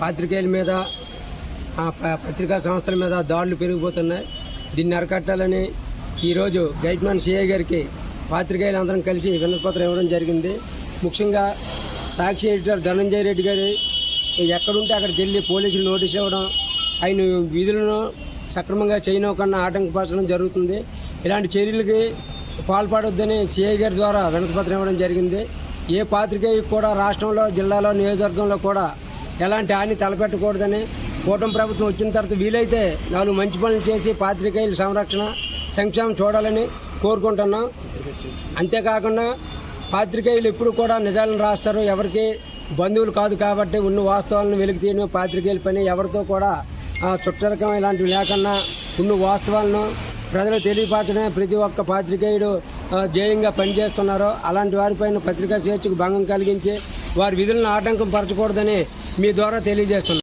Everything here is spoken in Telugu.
పాత్రికేయుల మీద ప- పత్రికా సంస్థల మీద దాడులు పెరిగిపోతున్నాయి. దీన్ని అరికట్టాలని ఈరోజు గైట్మాన్ సిఐ గారికి పాత్రికేయులు అందరం కలిసి వినతిపత్రం ఇవ్వడం జరిగింది. ముఖ్యంగా సాక్షి ఎడిటర్ ధనంజయ రెడ్డి గారి ఎక్కడుంటే అక్కడికి వెళ్ళి పోలీసులు నోటీస్ ఇవ్వడం ఆయన విధులను సక్రమంగా చేయనోకన్నా ఆటంకపరచడం జరుగుతుంది. ఇలాంటి చర్యలకి పాల్పడొద్దని సిఐ గారి ద్వారా వినతిపత్రం ఇవ్వడం జరిగింది. ఏ పాత్రికేయ కూడా రాష్ట్రంలో జిల్లాలో నియోజకవర్గంలో కూడా ఎలాంటి హాని తలపెట్టకూడదని కూటమి ప్రభుత్వం వచ్చిన తర్వాత వీలైతే నాలుగు మంచి పనులు చేసి పాత్రికేయుల సంరక్షణ సంక్షేమం చూడాలని కోరుకుంటున్నాం. అంతేకాకుండా పాత్రికేయులు ఎప్పుడు కూడా నిజాలను రాస్తారు. ఎవరికి బంధువులు కాదు కాబట్టి ఉన్న వాస్తవాలను వెలికి తీయడం పాత్రికేయుల పని ఎవరితో కూడా చుట్టరకం ఇలాంటివి లేకుండా ఉన్న వాస్తవాలను ప్రజలు తెలియపరచడమే ప్రతి ఒక్క పాత్రికేయుడు ఆ, ధ్యేయంగా పనిచేస్తున్నారో. అలాంటి వారిపైన పత్రికా స్వేచ్ఛకు భంగం కలిగించి వారి విధులను ఆటంకం పరచకూడదని మీ ద్వారా తెలియజేస్తున్నాం